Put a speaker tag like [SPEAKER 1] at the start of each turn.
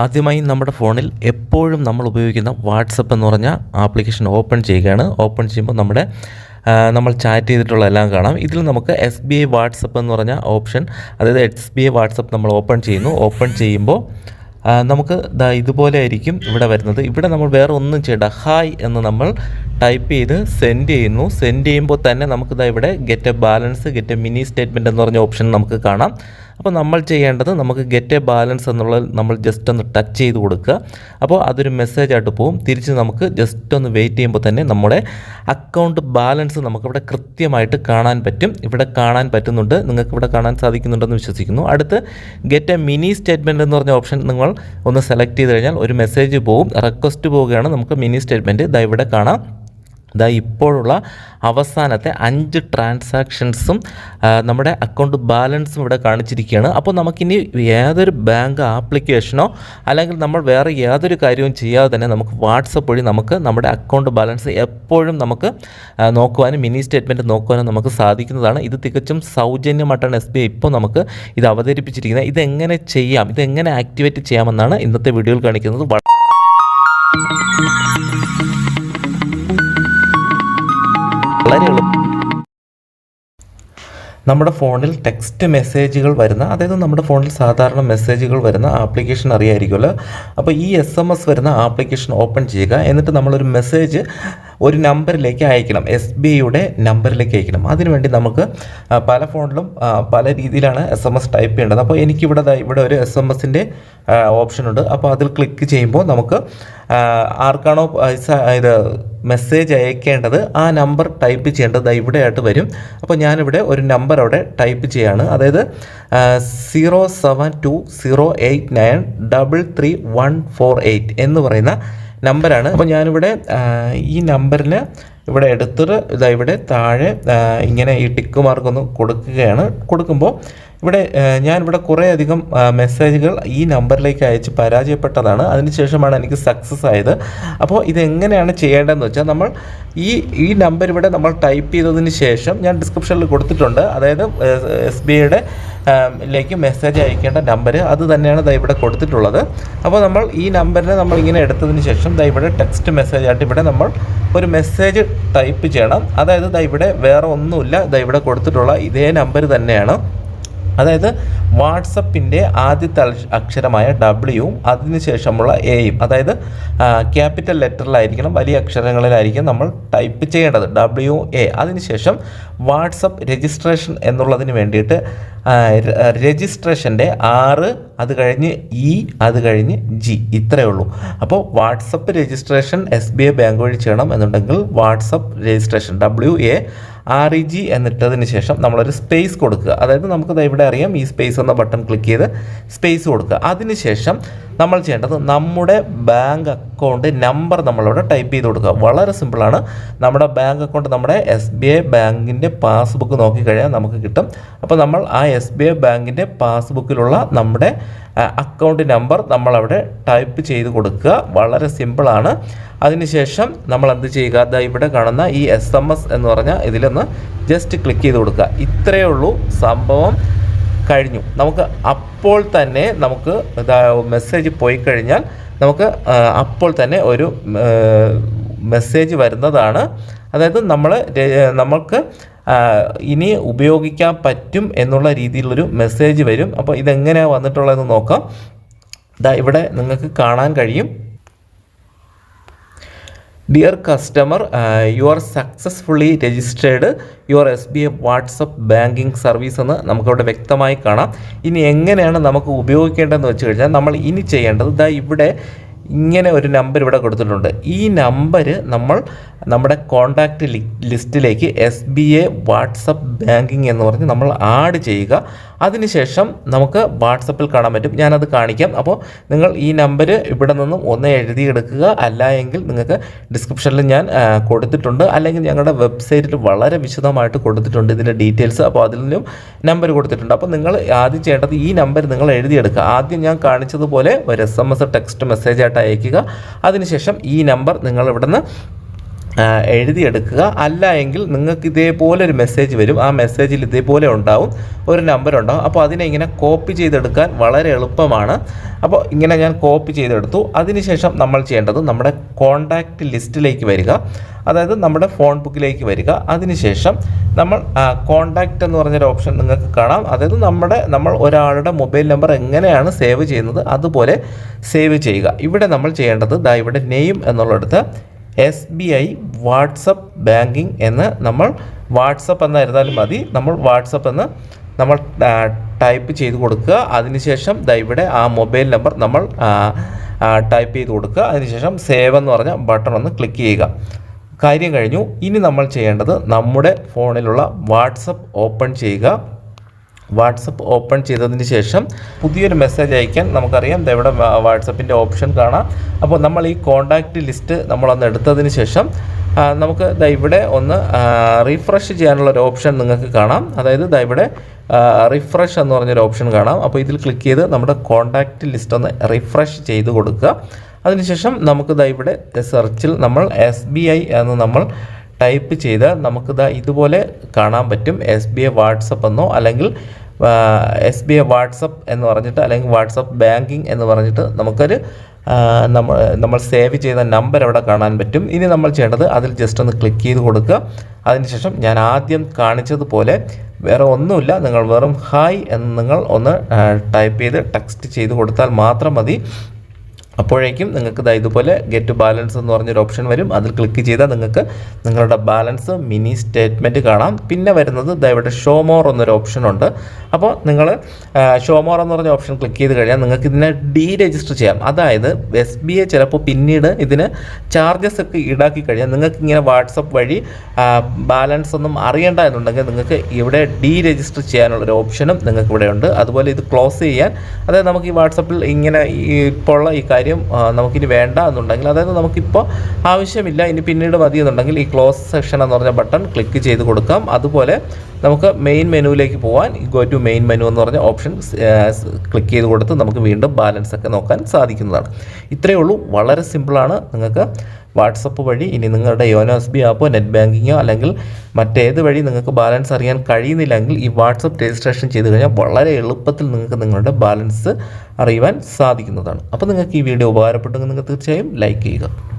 [SPEAKER 1] ആദ്യമായി നമ്മുടെ ഫോണിൽ എപ്പോഴും നമ്മൾ ഉപയോഗിക്കുന്ന വാട്സപ്പ് എന്ന് പറഞ്ഞ ആപ്ലിക്കേഷൻ ഓപ്പൺ ചെയ്യുകയാണ്. ഓപ്പൺ ചെയ്യുമ്പോൾ നമ്മുടെ നമ്മൾ ചാറ്റ് ചെയ്തിട്ടുള്ള എല്ലാം കാണാം. ഇതിൽ നമുക്ക് എസ് ബി ഐ വാട്സപ്പ് എന്ന് പറഞ്ഞ ഓപ്ഷൻ അതായത് എസ് ബി ഐ വാട്സപ്പ് നമ്മൾ ഓപ്പൺ ചെയ്യുന്നു. ഓപ്പൺ ചെയ്യുമ്പോൾ നമുക്ക് ദാ ഇതുപോലെ ആയിരിക്കും ഇവിടെ വരുന്നത്. ഇവിടെ നമ്മൾ വേറെ ഒന്നും ചെയ്യണ്ട. ഹായ് എന്ന് നമ്മൾ ടൈപ്പ് ചെയ്ത് സെൻഡ് ചെയ്യുന്നു. സെൻഡ് ചെയ്യുമ്പോൾ തന്നെ നമുക്ക് ദാ ഇവിടെ get a balance get a mini statement എന്ന് പറഞ്ഞ ഓപ്ഷൻ നമുക്ക് കാണാം. അപ്പോൾ നമ്മൾ ചെയ്യേണ്ടത് നമുക്ക് ഗെറ്റ് എ ബാലൻസ് എന്നുള്ളത് നമ്മൾ ജസ്റ്റ് ഒന്ന് ടച്ച് ചെയ്ത് കൊടുക്കുക. അപ്പോൾ അതൊരു മെസ്സേജ് ആയിട്ട് പോകും തിരിച്ച് നമുക്ക് ജസ്റ്റ് ഒന്ന് വെയിറ്റ് ചെയ്യുമ്പോൾ തന്നെ നമ്മുടെ അക്കൗണ്ട് ബാലൻസ് നമുക്കിവിടെ കൃത്യമായിട്ട് കാണാൻ പറ്റും. ഇവിടെ കാണാൻ പറ്റുന്നുണ്ട്. നിങ്ങൾക്ക് ഇവിടെ കാണാൻ സാധിക്കുന്നുണ്ടെന്ന് വിശ്വസിക്കുന്നു. അടുത്ത് ഗെറ്റ് എ മിനി സ്റ്റേറ്റ്മെന്റ് എന്ന് പറഞ്ഞ ഓപ്ഷൻ നിങ്ങൾ ഒന്ന് സെലക്ട് ചെയ്ത് കഴിഞ്ഞാൽ ഒരു മെസ്സേജ് പോകും റിക്വസ്റ്റ് പോവുകയാണ്. നമുക്ക് മിനി സ്റ്റേറ്റ്മെന്റ് ഇതാ ഇവിടെ കാണാം. ഇതാ ഇപ്പോഴുള്ള അവസാനത്തെ അഞ്ച് ട്രാൻസാക്ഷൻസും നമ്മുടെ അക്കൗണ്ട് ബാലൻസും ഇവിടെ കാണിച്ചിരിക്കുകയാണ്. അപ്പോൾ നമുക്കിനി ഏതൊരു ബാങ്ക് ആപ്ലിക്കേഷനോ അല്ലെങ്കിൽ നമ്മൾ വേറെ യാതൊരു കാര്യവും ചെയ്യാതെ തന്നെ നമുക്ക് വാട്സപ്പ് വഴി നമുക്ക് നമ്മുടെ അക്കൗണ്ട് ബാലൻസ് എപ്പോഴും നമുക്ക് നോക്കുവാനും മിനി സ്റ്റേറ്റ്മെന്റ് നോക്കുവാനും നമുക്ക് സാധിക്കുന്നതാണ്. ഇത് തികച്ചും സൗജന്യമായിട്ടാണ് എസ് ബി ഐ ഇപ്പോൾ നമുക്ക് ഇത് അവതരിപ്പിച്ചിരിക്കുന്നത്. ഇതെങ്ങനെ ചെയ്യാം ഇതെങ്ങനെ ആക്ടിവേറ്റ് ചെയ്യാമെന്നാണ് ഇന്നത്തെ വീഡിയോയിൽ കാണിക്കുന്നത്. വളരെ എളുപ്പം. നമ്മുടെ ഫോണിൽ ടെക്സ്റ്റ് മെസ്സേജുകൾ വരുന്ന അതായത് നമ്മുടെ ഫോണിൽ സാധാരണ മെസ്സേജുകൾ വരുന്ന ആപ്ലിക്കേഷൻ അറിയായിരിക്കുമല്ലോ. അപ്പോൾ ഈ എസ് എം എസ് വരുന്ന ആപ്ലിക്കേഷൻ ഓപ്പൺ ചെയ്യുക. എന്നിട്ട് നമ്മളൊരു മെസ്സേജ് ഒരു നമ്പറിലേക്ക് അയക്കണം. എസ് ബി ഐയുടെ നമ്പറിലേക്ക് അയക്കണം. അതിനുവേണ്ടി നമുക്ക് പല ഫോണിലും പല രീതിയിലാണ് എസ് എം എസ് ടൈപ്പ് ചെയ്യേണ്ടത്. അപ്പോൾ എനിക്കിവിടെ ഇവിടെ ഒരു എസ് എം എസിന്റെ ഓപ്ഷൻ ഉണ്ട്. അപ്പോൾ അതിൽ ക്ലിക്ക് ചെയ്യുമ്പോൾ നമുക്ക് ആർക്കാണോ ഇത് മെസ്സേജ് അയക്കേണ്ടത് ആ നമ്പർ ടൈപ്പ് ചെയ്യേണ്ടത് ഇവിടെയായിട്ട് വരും. അപ്പോൾ ഞാനിവിടെ ഒരു നമ്പർ അവിടെ ടൈപ്പ് ചെയ്യാണ്. അതായത് zero seven two zero eight nine double three one four eight എന്ന് പറയുന്ന നമ്പറാണ്. അപ്പോൾ ഞാനിവിടെ ഈ നമ്പറിന് ഇവിടെ എടുത്തിട്ട് ഇതാ ഇവിടെ താഴെ ഇങ്ങനെ ഈ ടിക്ക് മാർക്ക് ഒന്ന് കൊടുക്കുകയാണ്. കൊടുക്കുമ്പോൾ ഇവിടെ ഞാനിവിടെ കുറേ അധികം മെസ്സേജുകൾ ഈ നമ്പറിലേക്ക് അയച്ച് പരാജയപ്പെട്ടതാണ്. അതിനുശേഷമാണ് എനിക്ക് സക്സസ് ആയത്. അപ്പോൾ ഇതെങ്ങനെയാണ് ചെയ്യേണ്ടതെന്ന് വെച്ചാൽ നമ്മൾ ഈ ഈ നമ്പർ ഇവിടെ നമ്മൾ ടൈപ്പ് ചെയ്തതിന് ശേഷം ഞാൻ ഡിസ്ക്രിപ്ഷനിൽ കൊടുത്തിട്ടുണ്ട്. അതായത് എസ് ബി ഐയുടെ ലേക്ക് മെസ്സേജ് അയക്കേണ്ട നമ്പർ അത് തന്നെയാണ് ദാ ഇവിടെ കൊടുത്തിട്ടുള്ളത്. അപ്പോൾ നമ്മൾ ഈ നമ്പറിനെ നമ്മൾ ഇങ്ങനെ എടുത്തതിന് ശേഷം ദാ ഇവിടെ ടെക്സ്റ്റ് മെസ്സേജ് ആയിട്ട് ഇവിടെ നമ്മൾ ഒരു മെസ്സേജ് ടൈപ്പ് ചെയ്യണം. അതായത് ദാ ഇവിടെ വേറെ ഒന്നുമില്ല. ദാ ഇവിടെ കൊടുത്തിട്ടുള്ള ഇതേ നമ്പർ തന്നെയാണ്. അതായത് വാട്സപ്പിന്റെ ആദ്യത്തെ അക്ഷ- അക്ഷരമായ ഡബ്ല്യുവും അതിനുശേഷമുള്ള എയും അതായത് ക്യാപിറ്റൽ ലെറ്ററിലായിരിക്കണം വലിയ അക്ഷരങ്ങളിലായിരിക്കും നമ്മൾ ടൈപ്പ് ചെയ്യേണ്ടത്. ഡബ്ല്യു എ അതിനുശേഷം വാട്സപ്പ് രജിസ്ട്രേഷൻ എന്നുള്ളതിന് വേണ്ടിയിട്ട് രജിസ്ട്രേഷന്റെ ആറ് അത് കഴിഞ്ഞ് ഇ അത് കഴിഞ്ഞ് ജി ഇത്രയേ ഉള്ളൂ. അപ്പോൾ WhatsApp registration S B I bank വഴി ചെയ്യണം എന്നുണ്ടെങ്കിൽ WhatsApp registration W A R E G എന്നിട്ടതിന് ശേഷം നമ്മളൊരു സ്പേസ് കൊടുക്കുക. അതായത് നമുക്ക് ഇവിടെ അറിയാം? ഈ സ്പേസ് എന്ന ബട്ടൺ ക്ലിക്ക് ചെയ്ത് സ്പേസ് കൊടുക്കുക. അതിനുശേഷം നമ്മൾ ചെയ്യേണ്ടത് നമ്മുടെ ബാങ്ക് അക്കൗണ്ട് നമ്പർ നമ്മളിവിടെ ടൈപ്പ് ചെയ്ത് കൊടുക്കുക. വളരെ സിമ്പിളാണ് നമ്മുടെ ബാങ്ക് അക്കൗണ്ട് നമ്മുടെ എസ് ബി ഐ ബാങ്കിന്റെ പാസ്ബുക്ക് നോക്കിക്കഴിഞ്ഞാൽ നമുക്ക് കിട്ടും. അപ്പോൾ നമ്മൾ ആ എസ് ബി ഐ ബാങ്കിന്റെ പാസ്ബുക്കിലുള്ള നമ്മുടെ അക്കൗണ്ട് നമ്പർ നമ്മളവിടെ ടൈപ്പ് ചെയ്ത് കൊടുക്കുക. വളരെ സിമ്പിളാണ് അതിനുശേഷം നമ്മൾ എന്ത് ചെയ്യുക? ദാ ഇവിടെ കാണുന്ന ഈ എസ് എം എസ് എന്ന് പറഞ്ഞാൽ ഇതിലൊന്ന് ജസ്റ്റ് ക്ലിക്ക് ചെയ്ത് കൊടുക്കുക. ഇത്രയേ ഉള്ളൂ സംഭവം. കഴിഞ്ഞു. നമുക്ക് അപ്പോൾ തന്നെ നമുക്ക് മെസ്സേജ് പോയി കഴിഞ്ഞാൽ നമുക്ക് അപ്പോൾ തന്നെ ഒരു മെസ്സേജ് വരുന്നതാണ്. അതായത് നമ്മൾ നമുക്ക് ഇനി ഉപയോഗിക്കാൻ പറ്റും എന്നുള്ള രീതിയിലൊരു മെസ്സേജ് വരും. അപ്പോൾ ഇതെങ്ങനെയാണ് വന്നിട്ടുള്ളതെന്ന് നോക്കാം. ഇതാ ഇവിടെ നിങ്ങൾക്ക് കാണാൻ കഴിയും. Dear customer you are successfully registered your S B I WhatsApp banking service എന്ന് നമുക്കവിടെ വ്യക്തമായി കാണാം. ഇനി എങ്ങനെയാണ് നമുക്ക് ഉപയോഗിക്കേണ്ടതെന്ന് വെച്ച് കഴിഞ്ഞാൽ നമ്മൾ ഇനി ചെയ്യേണ്ടത് ദാ ഇവിടെ ഇങ്ങനെ ഒരു നമ്പർ ഇവിടെ കൊടുത്തിട്ടുണ്ട്. ഈ നമ്പർ നമ്മൾ നമ്മുടെ കോണ്ടാക്റ്റ് ലിസ്റ്റിലേക്ക് S B A WhatsApp banking എന്ന് പറഞ്ഞ് നമ്മൾ ആഡ് ചെയ്യുക. അതിനുശേഷം നമുക്ക് വാട്സപ്പിൽ കാണാൻ പറ്റും. ഞാനത് കാണിക്കാം. അപ്പോൾ നിങ്ങൾ ഈ നമ്പർ ഇവിടെ നിന്നും ഒന്ന് എഴുതിയെടുക്കുക അല്ല എങ്കിൽ നിങ്ങൾക്ക് ഡിസ്ക്രിപ്ഷനിൽ ഞാൻ കൊടുത്തിട്ടുണ്ട്. അല്ലെങ്കിൽ ഞങ്ങളുടെ വെബ്സൈറ്റിൽ വളരെ വിശദമായിട്ട് കൊടുത്തിട്ടുണ്ട് ഇതിന്റെ ഡീറ്റെയിൽസ് അപ്പോൾ അതിൽ നിന്നും നമ്പർ കൊടുത്തിട്ടുണ്ട്. അപ്പോൾ നിങ്ങൾ ആദ്യം ചെയ്യേണ്ടത് ഈ നമ്പർ നിങ്ങൾ എഴുതിയെടുക്കുക. ആദ്യം ഞാൻ കാണിച്ചതുപോലെ ഒരു എസ് എം എസ് ടെക്സ്റ്റ് മെസ്സേജായിട്ട് അയക്കുക അതിനുശേഷം ഈ നമ്പർ നിങ്ങൾ ഇവിടുന്ന് ആ, എഴുതിയെടുക്കുക. അല്ല എങ്കിൽ നിങ്ങൾക്ക് ഇതേപോലെ ഒരു മെസ്സേജ് വരും. ആ മെസ്സേജിൽ ഇതേപോലെ ഉണ്ടാവും. ഒരു നമ്പർ ഉണ്ടാവും. അപ്പോൾ അതിനെ ഇങ്ങനെ കോപ്പി ചെയ്തെടുക്കാൻ വളരെ എളുപ്പമാണ്. അപ്പോൾ ഇങ്ങനെ ഞാൻ കോപ്പി ചെയ്തെടുത്തു. അതിനുശേഷം നമ്മൾ ചെയ്യേണ്ടത് നമ്മുടെ കോണ്ടാക്റ്റ് ലിസ്റ്റിലേക്ക് വരിക. അതായത് നമ്മുടെ ഫോൺ ബുക്കിലേക്ക് വരിക. അതിനുശേഷം നമ്മൾ കോണ്ടാക്റ്റ് എന്ന് പറഞ്ഞൊരു ഓപ്ഷൻ നിങ്ങൾക്ക് കാണാം. അതായത് നമ്മുടെ നമ്മൾ ഒരാളുടെ മൊബൈൽ നമ്പർ എങ്ങനെയാണ് സേവ് ചെയ്യുന്നത് അതുപോലെ സേവ് ചെയ്യുക. ഇവിടെ നമ്മൾ ചെയ്യേണ്ടത് ദാ ഇവിടെ നെയിം എന്നുള്ളിടത്ത് S B I WhatsApp banking എന്ന് നമ്മൾ വാട്സപ്പ് എന്നായിരുന്നാലും മതി. നമ്മൾ വാട്സപ്പ് എന്ന് നമ്മൾ ടൈപ്പ് ചെയ്ത് കൊടുക്കുക. അതിനുശേഷം ദാ ഇവിടെ ആ മൊബൈൽ നമ്പർ നമ്മൾ ടൈപ്പ് ചെയ്ത് കൊടുക്കുക. അതിനുശേഷം സേവ് എന്ന് പറഞ്ഞ ബട്ടൺ ഒന്ന് ക്ലിക്ക് ചെയ്യുക. കാര്യം കഴിഞ്ഞു. ഇനി നമ്മൾ ചെയ്യേണ്ടത് നമ്മുടെ ഫോണിലുള്ള വാട്സപ്പ് ഓപ്പൺ ചെയ്യുക. വാട്സപ്പ് ഓപ്പൺ ചെയ്തതിന് ശേഷം പുതിയൊരു മെസ്സേജ് അയക്കാൻ നമുക്കറിയാം. ഇവിടെ വാട്സപ്പിന്റെ ഓപ്ഷൻ കാണാം. അപ്പോൾ നമ്മൾ ഈ കോണ്ടാക്റ്റ് ലിസ്റ്റ് നമ്മളൊന്ന് എടുത്തതിന് ശേഷം നമുക്ക് ദാ ഇവിടെ ഒന്ന് റീഫ്രഷ് ചെയ്യാനുള്ള ഒരു ഓപ്ഷൻ നിങ്ങൾക്ക് കാണാം. അതായത് ദാ ഇവിടെ റിഫ്രഷ് എന്ന് പറഞ്ഞൊരു ഓപ്ഷൻ കാണാം. അപ്പോൾ ഇതിൽ ക്ലിക്ക് ചെയ്ത് നമ്മുടെ കോണ്ടാക്റ്റ് ലിസ്റ്റ് ഒന്ന് റിഫ്രഷ് ചെയ്ത് കൊടുക്കുക. അതിനുശേഷം നമുക്ക് ദാ ഇവിടെ സെർച്ചിൽ നമ്മൾ എസ് എന്ന് നമ്മൾ ടൈപ്പ് ചെയ്താൽ നമുക്ക് ദാ ഇതുപോലെ കാണാൻ പറ്റും. എസ് ബി ഐ വാട്സപ്പ് എന്നോ അല്ലെങ്കിൽ എസ് ബി ഐ വാട്സപ്പ് എന്ന് പറഞ്ഞിട്ട് അല്ലെങ്കിൽ വാട്സപ്പ് ബാങ്കിങ് എന്ന് പറഞ്ഞിട്ട് നമുക്കൊരു നമ്മൾ നമ്മൾ സേവ് ചെയ്ത നമ്പർ അവിടെ കാണാൻ പറ്റും. ഇനി നമ്മൾ ചെയ്യേണ്ടത് അതിൽ ജസ്റ്റ് ഒന്ന് ക്ലിക്ക് ചെയ്ത് കൊടുക്കുക. അതിനുശേഷം ഞാൻ ആദ്യം കാണിച്ചതുപോലെ വേറെ ഒന്നുമില്ല. നിങ്ങൾ വെറും ഹായ് എന്ന് നിങ്ങൾ ഒന്ന് ടൈപ്പ് ചെയ്ത് ടെക്സ്റ്റ് ചെയ്ത് കൊടുത്താൽ മാത്രം മതി. അപ്പോഴേക്കും നിങ്ങൾക്ക് ദാ ഇതുപോലെ ഗെറ്റ് ബാലൻസ് എന്ന് പറഞ്ഞൊരു ഓപ്ഷൻ വരും. അതിൽ ക്ലിക്ക് ചെയ്താൽ നിങ്ങൾക്ക് നിങ്ങളുടെ ബാലൻസ് മിനി സ്റ്റേറ്റ്മെന്റ് കാണാം. പിന്നെ വരുന്നത് ദാ ഇവിടെ ഷോ മോർ എന്നൊരു ഓപ്ഷൻ ഉണ്ട്. അപ്പോൾ നിങ്ങൾ ഷോമോർ എന്ന് പറഞ്ഞ ഓപ്ഷൻ ക്ലിക്ക് ചെയ്ത് കഴിഞ്ഞാൽ നിങ്ങൾക്ക് ഇതിനെ ഡീ രജിസ്റ്റർ ചെയ്യാം. അതായത് എസ് ബി ഐ ചിലപ്പോൾ പിന്നീട് ഇതിന് ചാർജസ് ഒക്കെ ഈടാക്കി കഴിഞ്ഞാൽ നിങ്ങൾക്ക് ഇങ്ങനെ വാട്സപ്പ് വഴി ബാലൻസ് ഒന്നും അറിയേണ്ട എന്നുണ്ടെങ്കിൽ നിങ്ങൾക്ക് ഇവിടെ ഡീ രജിസ്റ്റർ ചെയ്യാനുള്ള ഒരു ഓപ്ഷനും നിങ്ങൾക്ക് ഇവിടെ ഉണ്ട്. അതുപോലെ ഇത് ക്ലോസ് ചെയ്യാൻ അതായത് നമുക്ക് ഈ വാട്സപ്പിൽ ഇങ്ങനെ ഇപ്പോൾ ഉള്ള ഈ കാര്യം നമുക്കിനി വേണ്ട എന്നുണ്ടെങ്കിൽ അതായത് നമുക്കിപ്പോൾ ആവശ്യമില്ല ഇനി പിന്നീട് മതി എന്നുണ്ടെങ്കിൽ ഈ ക്ലോസ് സെക്ഷൻ എന്ന് പറഞ്ഞ ബട്ടൺ ക്ലിക്ക് ചെയ്ത് കൊടുക്കാം. അതുപോലെ നമുക്ക് മെയിൻ മെനുവിലേക്ക് പോകാൻ ഗോ ടു മെയിൻ മെനു എന്ന് പറഞ്ഞ ഓപ്ഷൻ ക്ലിക്ക് ചെയ്ത് കൊടുത്ത് നമുക്ക് വീണ്ടും ബാലൻസ് ഒക്കെ നോക്കാൻ സാധിക്കുന്നതാണ്. ഇത്രയേ ഉള്ളൂ. വളരെ സിമ്പിളാണ് നിങ്ങൾക്ക് വാട്സപ്പ് വഴി ഇനി നിങ്ങളുടെ യോനോ എസ് ബി ആപ്പോ നെറ്റ് ബാങ്കിങ്ങോ അല്ലെങ്കിൽ മറ്റേത് വഴി നിങ്ങൾക്ക് ബാലൻസ് അറിയാൻ കഴിയുന്നില്ലെങ്കിൽ ഈ വാട്സപ്പ് രജിസ്ട്രേഷൻ ചെയ്ത് കഴിഞ്ഞാൽ വളരെ എളുപ്പത്തിൽ നിങ്ങൾക്ക് നിങ്ങളുടെ ബാലൻസ് അറിയുവാൻ സാധിക്കുന്നതാണ്. അപ്പോൾ നിങ്ങൾക്ക് ഈ വീഡിയോ ഉപകാരപ്പെട്ടെങ്കിൽ നിങ്ങൾ തീർച്ചയായും ലൈക്ക് ചെയ്യുക.